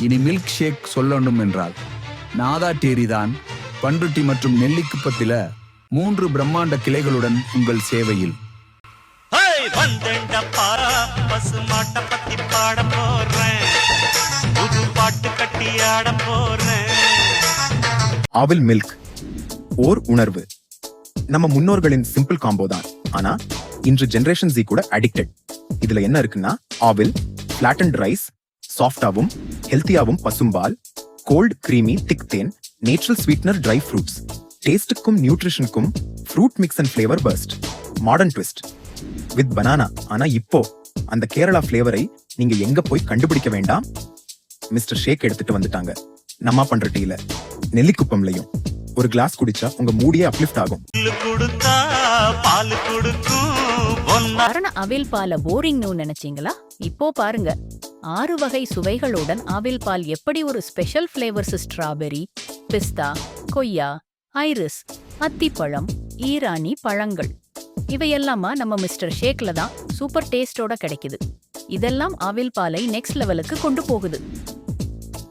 இனி milk shake சொல்லணும் என்றால் நாதா டேரி தான் பண்ருட்டி மற்றும் நெல்லிக்குப்பத்தில மூன்று பிரம்மாண்ட கிளைகளுடன் உங்கள் சேவையில். ஆவில் மில்க் ஓர் உணர்வு. நம்ம முன்னோர்களின் சிம்பிள் காம்போ தான். ஆனா இன்று ஜெனரேஷன் ஜி கூட அடிக்டட் இதுல என்ன இருக்குன்னா ஆவில் ஃபிளாட்டன்ட் ரைஸ் சாஃப்டாவும் ஹெல்த்தியாவும் பசும்பால் கோல்ட் கிரீமி திக் தேன் நேச்சுரல் ஸ்வீட்னர் ட்ரை ஃப்ரூட்ஸ் டேஸ்டுக்கும் நியூட்ரிஷனுக்கும் fruit mix and flavour burst modern twist with banana ஆனா இப்போ அந்த கேரளா ஃபிளேவரை நீங்க எங்க போய் கண்டுபிடிக்க வேண்டாம்? மிஸ்டர் ஷேக் எடுத்துட்டு வந்துட்டாங்க. நம்ம பண்ற டீல. நெல்லிக்குப்பம்லயும். ஒரு கிளாஸ் குடிச்சா உங்க மூடியே அப்லிஃப்ட் ஆகும். அவில் பால போரிங்னு நினைச்சீங்களா? இப்போ பாருங்க. ஆறு வகை சுவைகளுடன் ஆவில் பால் எப்படி ஒரு ஸ்பெஷல் ஃப்ளேவர்ஸ் ஸ்ட்ராபெரி பிஸ்தா கொய்யா ஐரிஸ் அத்திப்பழம் ஈரானி பழங்கள். இவையெல்லாமா நம்ம மிஸ்டர் ஷேக்ல தான் சூப்பர் டேஸ்டோட கிடைக்குது. இதெல்லாம் அவில் பாலை நெக்ஸ்ட் லெவலுக்கு கொண்டு போகுது.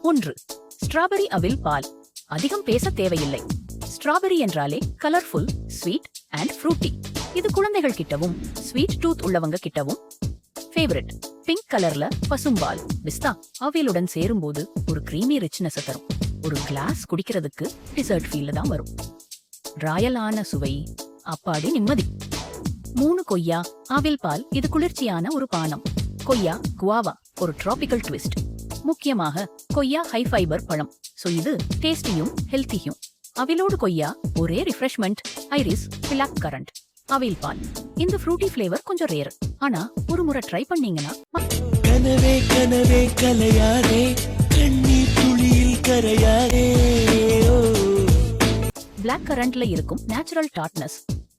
ஒன்று ஸ்ட்ராபெரி அவில் பால் அதிகம் பேச தேவையில்லை. ஸ்ட்ராபெரி என்றாலே கலர்ஃபுல் ஸ்வீட் அண்ட் ஃப்ரூட்டி இது குழந்தைகள் கிட்டவும் ஸ்வீட் டூத் உள்ளவங்க கிட்டவும் ஃபேவரட் பிங்க் கலர்ல பசும்பால் பிஸ்தா அவியலுடன் சேரும்போது ஒரு கிரீமி ரிச்னஸ் தரும். ஒரு கிளாஸ் குடிக்கிறதுக்கு டிசர்ட் ஃபீல்ல தான் வரும். ராயலான சுவை அப்பாடி நிம்மதி. மூணு கொய்யா அவில் பால் இது குளிர்ச்சியான ஒரு பானம். கொய்யா குவாவா ஒரு டிராபிக்கல் ட்விஸ்ட் முக்கியமாக கொய்யா ஹை ஃபைபர் பழம். சோ இது டேஸ்டியும் ஹெல்த்தியும் அவிலோடு கொய்யா ஒரே ரிஃப்ரெஷ்மெண்ட் ஐரிஸ் பிளாக் கரண்ட் அவில் பால். இந்த ஃப்ரூட்டி ஃப்ளேவர் கொஞ்சம் ரேர் ஆனா ஒரு முறை ட்ரை பண்ணீங்கன்னா கனவே கனவே கலையாதே. கண்ணீர் துளியில் கரையாதே. ஓ. பிளாக் கரண்ட்ல இருக்கும் நேச்சுரல் டாட்னஸ்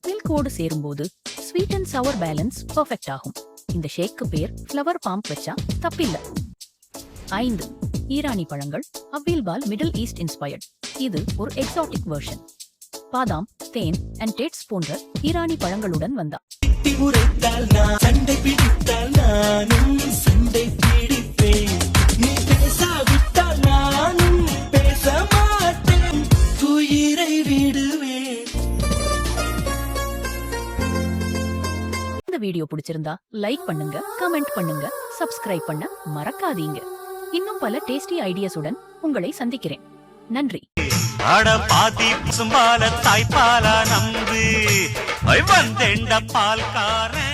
மில்கோடு சேரும்போது sweet and sour balance perfect ஆகும். இந்த ஷேக்கு பேர் ஃப்ளவர் பாம்ப் வச்சா தப்பில்ல. ஐந்து ஈரானி பழங்கள் அவ்வில் பால் மிடில் ஈஸ்ட் இன்ஸ்பயர்ட் இது ஒரு எக்ஸாட்டிக் வெர்ஷன் பாதாம் தேன் அண்ட் டேட்ஸ் போன்ற ஈரானி பழங்களுடன் வந்தா. திட்டி உரைத்தால் நான் சண்டை பிடித்தால் நானும் சண்டை பிடிப்பேன். நீ பேசாவிட்டால் நானும் பேச மாட்டேன். உயிரை விடுவேன். இந்த வீடியோ பிடிச்சிருந்தா லைக் பண்ணுங்க கமெண்ட் பண்ணுங்க சப்ஸ்கிரைப் பண்ண மறக்காதீங்க. இன்னும் பல டேஸ்டி ஐடியாஸுடன் உங்களை சந்திக்கிறேன். நன்றி. அட பாதி பசும்பால தாய்ப்பாலா நம்பு ஐ, பால்காரன்.